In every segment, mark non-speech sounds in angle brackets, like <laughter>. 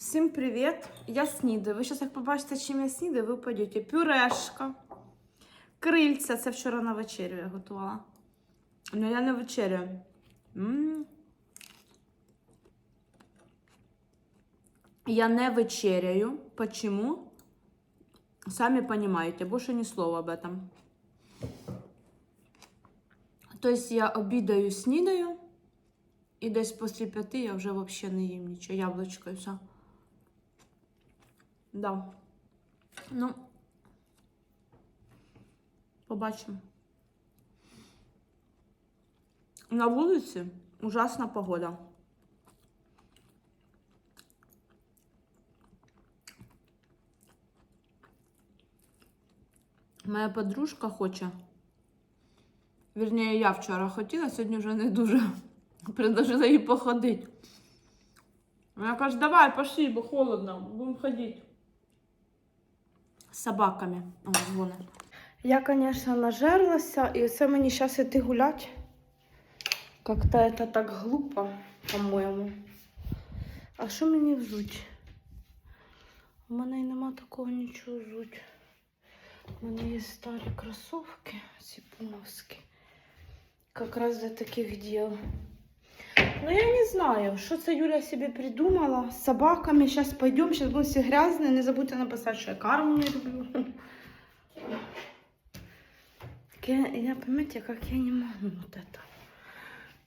Всім привіт! Я снідаю. Ви зараз як побачите, чим я снідаю, ви впадете. Пюрешка, крильця. Це вчора на вечерю я готувала. Ну я не вечеряю. М. Я не вечеряю. Почему? Сами понимаете, больше ни слова об этом. То есть я обідаю, снідаю, і десь після п'яти я вже взагалі не їм нічого. Яблучко і все. Да. Ну, побачимо. На вулиці ужасна погода. Моя подружка хоче. Вірніше, я вчора хотіла, сьогодні вже не дуже. <laughs> Предложила їй походити. Вона каже, давай, пошли, бо холодно, будемо ходити. Собаками. О, дзвони. Я, звісно, нажерлася, і це мені зараз іти гуляти. Как-то это так глупо, по-моєму. А що мені взуть? У мене й нема такого нічого взуть. У мене є старі кросовки, ці пумовські. Как раз для таких дел. Ну, я не знаю, что это Юля себе придумала. С собаками. Сейчас пойдем, сейчас будем все грязные. Не забудьте написать, что я карму не люблю. Так Я, я, понимаете, как я не могу вот это.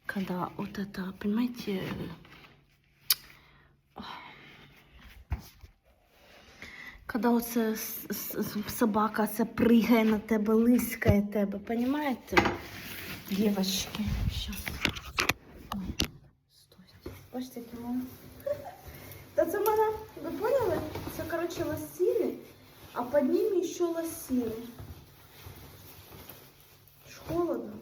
Когда вот это, понимаете, Когда оце с- с- собака це пригає на тебе, лискає тебе, понимаете? Девочки, сейчас. Бачите, які в? Та це в мене, ви поняли? Це, коротше, лосіни, а під ними ще лосіни. Ж холодно.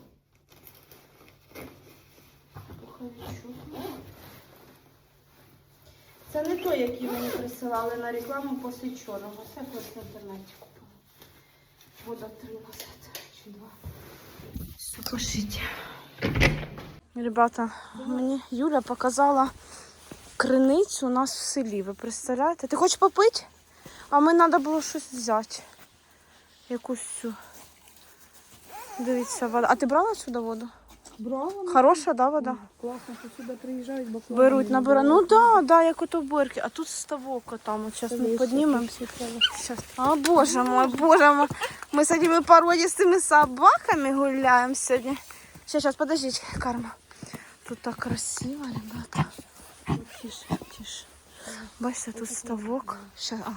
Це не той, який мені присилали на рекламу після чорного. Це я в інтернеті купила. Года три назад чи два. Все. Ребята, мені Юля показала криницю у нас в селі. Ви представляєте? Ти хочеш попити? А мені треба було щось взяти. Якусь цю. Дивіться, вода. А ти брала сюди воду? Брала. Хороша, да, вода? Класно, що сюди приїжджають, бо Беруть, набирають. Ну да, да, як ото бирки. А тут ставок там. От зараз ми Поднимем. піднімемо. Сейчас. А, боже мой, боже мой. Мы с этими породистыми собаками гуляем сегодня. Сейчас, сейчас, подождите, Карма. Тут так красиво, ребята. Тише, тише. Бачите, тут ставок. Щас, а,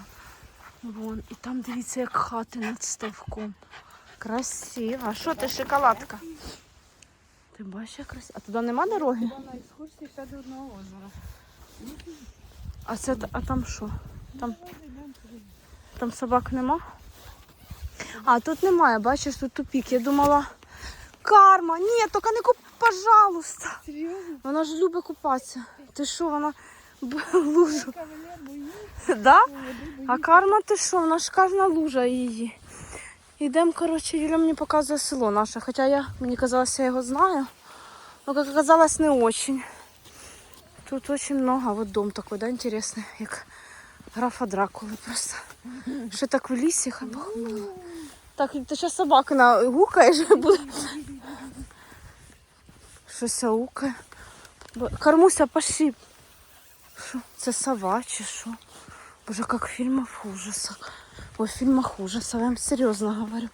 вон. І там дивіться, як хати над ставком. Красиво. А що ти, шоколадка? Ти бачиш, як красиво. А туди нема дороги? на екскурсії ще до одного озера. А це а там що? Там, там собак нема? А тут немає, бачиш, тут тупік. Я думала, карма, ні, тільки не куп, пожалуйста. Серйозно? Вона ж любить купатися. Ти що, вона лужу? Да? А карма ти що? Вона ж кожна лужа її. Йдемо, коротше, Юля мені показує село наше. Хоча я, мені казалось, я його знаю. Но, как оказалось, не очень. Тут очень много. Вот дом такой, да, интересный, як графа Дракули просто. Що так в лісі хабахнуло. Так, ти зараз собака на гукаєш, <laughs> буде. Щось аукає. Бо- Кормуся, пошли. Що? Це сова чи що? Боже, как в фильмах ужасах. Ой, в фильмах ужасов, я вам серьезно говорю.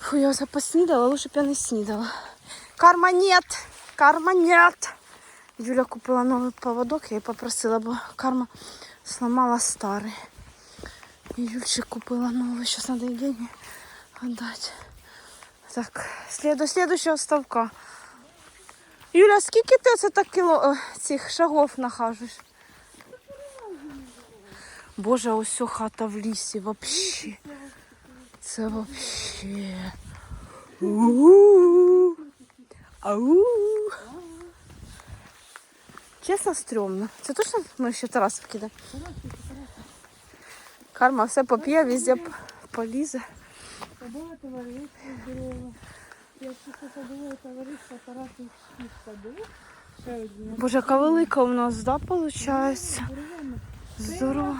Фу, я уже поснідала, лучше б я не снідала. Карма нет! Карма нет! Юля купила новий поводок, я її попросила, бо карма сломала старий. І Юльчик купила новий, зараз треба їй деньги отдать. Так, слід до следующего ставка. Юля, скільки ти оце так кіло е, цих шагов нахажуєш? Боже, ось хата в лісі, вообще. Це вообще. У-у-у. Ау. Чесно, стрьомно. Це точно ми ще Тарасовки, да? Карма все поп'є, везде полізе. Якщо це садове товариство ще одне. Боже, яка велика у нас, да, виходить? Здорово.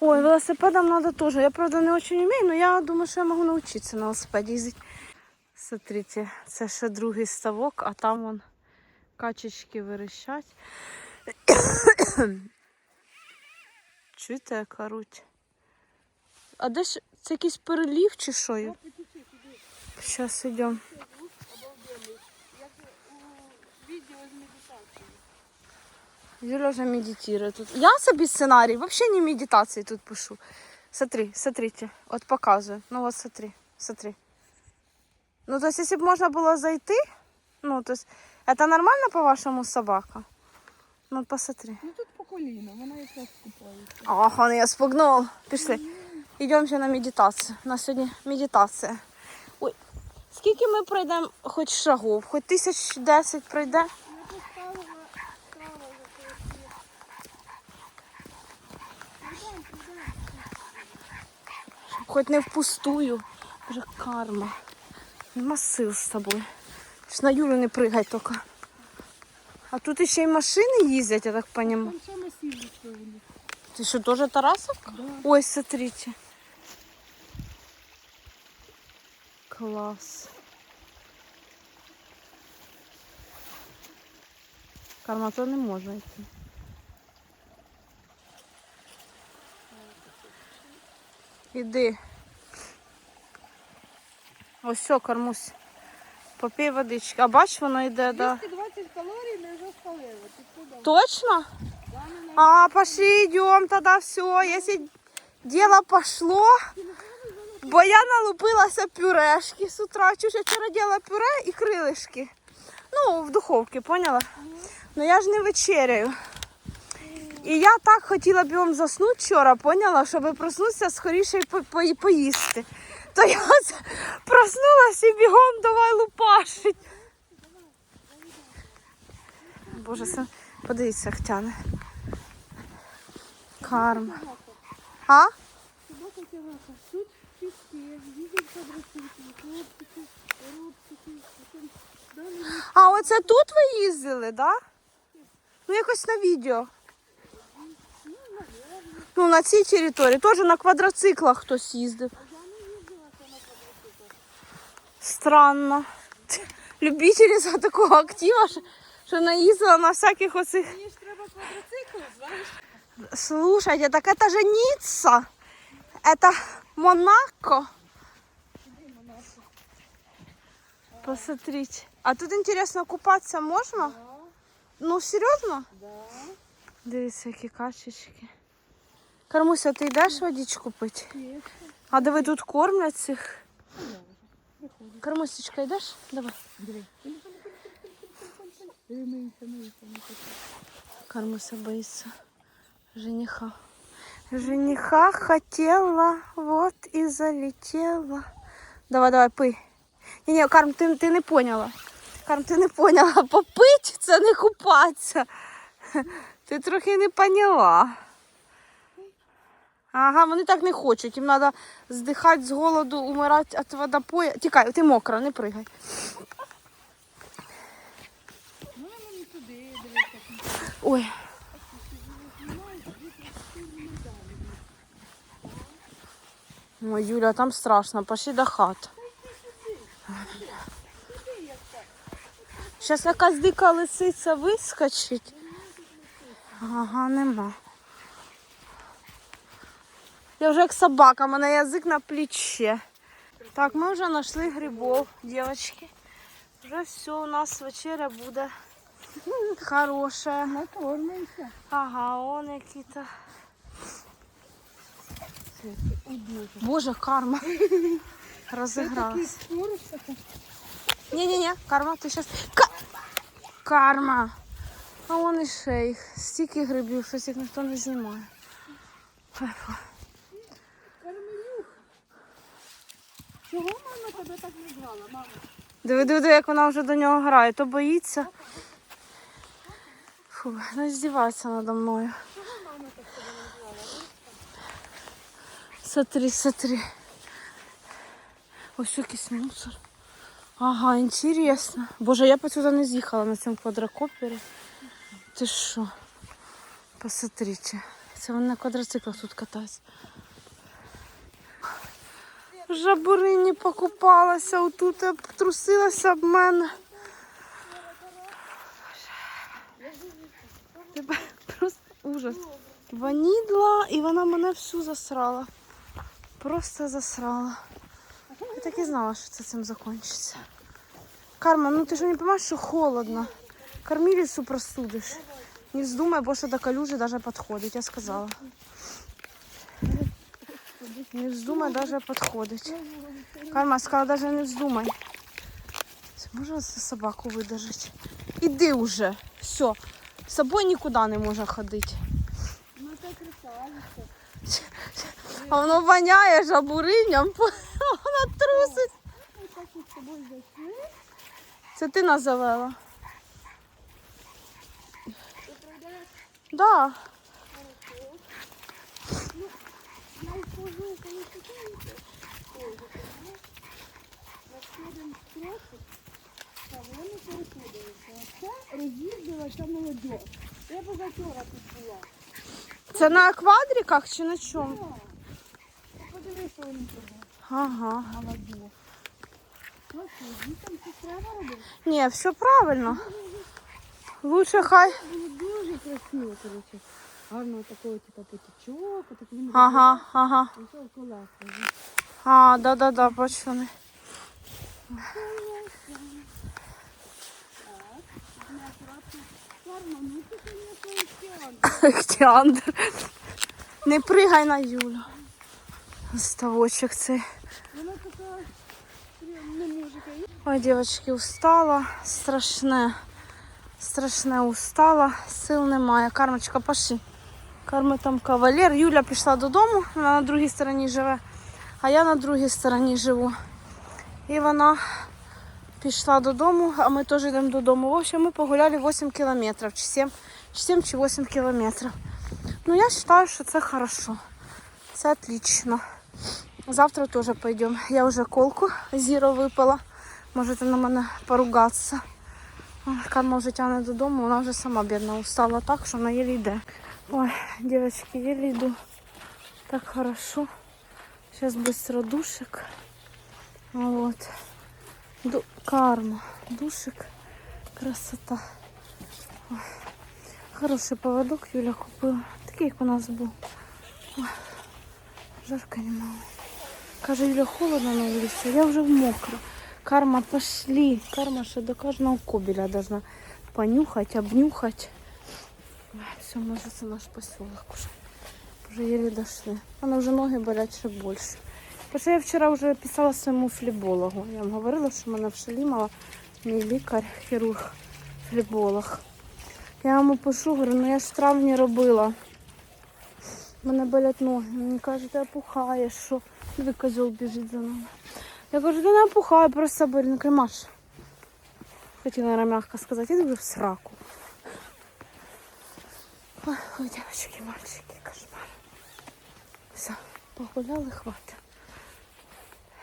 Ой, велосипедом надо тоже. Я, правда, не очень умею, но я думаю, що я можу навчитися на велосипеді їздити. Смотрите, це ще другий ставок, а там вон качечки верещать. <coughs> Чуєте, яка руть? А де ж це якийсь перелів чи що? Зараз йдемо. Обалденний. Як у відео з медитації. Юля вже медитує тут. Я собі сценарій, взагалі не медитації тут пишу. Смотри, смотрите, от показую. Ну вот смотри, смотри. Ну, то есть, если бы можно было зайти, ну, то есть, это нормально, по-вашему, собака? Ну, посмотри. Ну тут по коліна, вона якраз купається. Ах, он ее спугнул. Пішли. Йдемо на медитацію. У нас сьогодні медитація. Ой, скільки ми пройдемо хоч шагов, хоч тисяч десять пройде? Хоть не впустую. Боже, карма. Нема сил з тобою. Ж на Юлю не пригай тільки. А тут ще й машини їздять, я так розумію. Ти що, теж Тарасовка? Ой, смотрите. Класс. Карма, то не можна йти. Іди. Ось все, кормусь. Попій водички. А бач, воно йде, да. 220 калорій ми вже спалили. Ти куди? Точно? Да, не на- А, пошли, идем тогда, все. Если дело пошло, бо я налупилася пюрешки з утра. Чуєш, я вчора пюре і крилишки. Ну, в духовці, поняла? Ну я ж не вечеряю. І я так хотіла бігом заснути вчора, поняла, щоб проснутися скоріше і по- по- поїсти. То я проснулася і бігом давай лупашить. Боже, це подивіться, як. Карма. А? Собака тягака. Тут чистки, їздять квадроцикли, хлопчики, робчики, потім далі А оце тут ви їздили, да? Ну, якось на відео. Ну, на цій території. Теж на квадроциклах хтось їздив. Странно. Любителі за такого актива, що- наїздила на всяких оцих. Мені ж треба квадроцикл, знаєш? Слушайте, так это же Ницца. Это Монако. Посмотрите. А тут интересно, купаться можно? Ну, серйозно? Да. Дивіться, які качечки. Кармуся, ти йдеш водичку пити? Є. А диви тут кормлять цих. Кармусечка, йдеш? Давай. Диви. Диви, мийся, мийся, мийся. Кармуся боится жениха. Жениха хотела, вот и залетела. Давай, давай, пий. Ні, ні, Карм, ти, ти не поняла. Карм, ти не поняла. <laughs> Попить це не купатися. <laughs> Ти трохи не поняла. Ага, вони так не хочуть. Їм треба здихати з голоду, умирати від водопою. Тікай, ти мокра, не пригай. Ой. Ой, Юля, там страшно. Пошли до хат. Зараз якась дика лисиця вискочить. Ага, нема. Я вже як собака, у мене язик на плече. Так, ми вже знайшли грибов, дівчатки. Вже все, у нас вечеря буде хороша. Накормимося. Ага, он які-то. Боже, карма. Розігралась. Ні-ні-ні, карма, ти щас. Ка... Карма. А вон і ще їх. Стільки грибів, щось їх ніхто не знімає. Чого мама тебе так не звала, мама? Диви, диви, як вона вже до нього грає, то боїться. Фу, не здівається надо мною. Чого мама так тебе не звала? Смотри, смотри. Ось якийсь мусор. Ага, інтересно. Боже, я б сюди не з'їхала на цьому квадрокоптері. Ти що? Посмотрите. Це вони на квадроциклах тут катаються. Жабурині покупалася, отут трусилася об мене. Тебе Просто ужас. Ванідла, і вона мене всю засрала. Просто засрала. Я так і знала, що це цим закінчиться. Карма, ну ти ж не розумієш, що холодно. Кормилицу простудиш. Не вздумай, больше до калюжи даже подходить, я сказала. Не вздумай даже подходить. Карма сказала, даже не вздумай. Можна собаку видержати? Іди уже. Все. З собою нікуди не може ходити. Ну так красавиця. А воно воняє жабуриням. <laughs> Вона трусить. Це ти нас завела? Да. вони. А це роз'їздилася молодь. Я позавчора тут була. Це на квадриках чи на чому? Що. Ага. Ну треба робити? Ні, все правильно. Лучше хай. Дуже красиво, коротше. Гарно такого, типу, потічок, так він Ага, ага. Пішов колеса. А, да-да-да, океан. Ихтіандр. Не пригай на Юлю. Ставочок цей. Вона така, не може. Ой, дівчатки, устала. Страшне. Страшне устала. Сил немає. Кармочка, пошли. Карми там кавалер. Юля пішла додому, вона на другій стороні живе, а я на другій стороні живу. І вона пішла додому, а ми теж йдемо додому. В общем, ми погуляли 8 кілометрів, чи 7, чи 7 чи 8 кілометрів. Ну, я вважаю, що це хорошо. Це отлично. Завтра теж пойдемо. Я вже колку зіро випила. Можете на мене поругатися. Карма вже тягне додому, вона вже сама бідна устала так, що вона єлі йде. Ой, девочки, еле иду. Так хорошо. Сейчас быстро душик. Вот. Ду- карма. Душик. Красота. Ой. Хороший поводок Юля купила. Такий, як у нас був. Ой. Жарко немало. Каже, Юля, холодно на вулиці. Я вже в мокро. Карма, пошли. Карма ще до кожного кобеля должна понюхать, обнюхать. Все, мы уже це наш поселок уже. Уже еле дошли. Она уже ноги болять ще більше. Що я вчора вже писала своєму флебологу. Я вам говорила, що мене в Шалімова мій лікар, хірург, флеболог. Я йому пишу, говорю, ну я ж травні робила. Мене болять ноги. Мені каже, ти опухаєш, що диви козел біжить за нами. Я кажу, ти не опухаю, просто болить. Він каже, Маш. Хотіла мягко сказати, іди вже в сраку. Ой, девочки, мальчики, кошмар. Все, погуляли, хватит.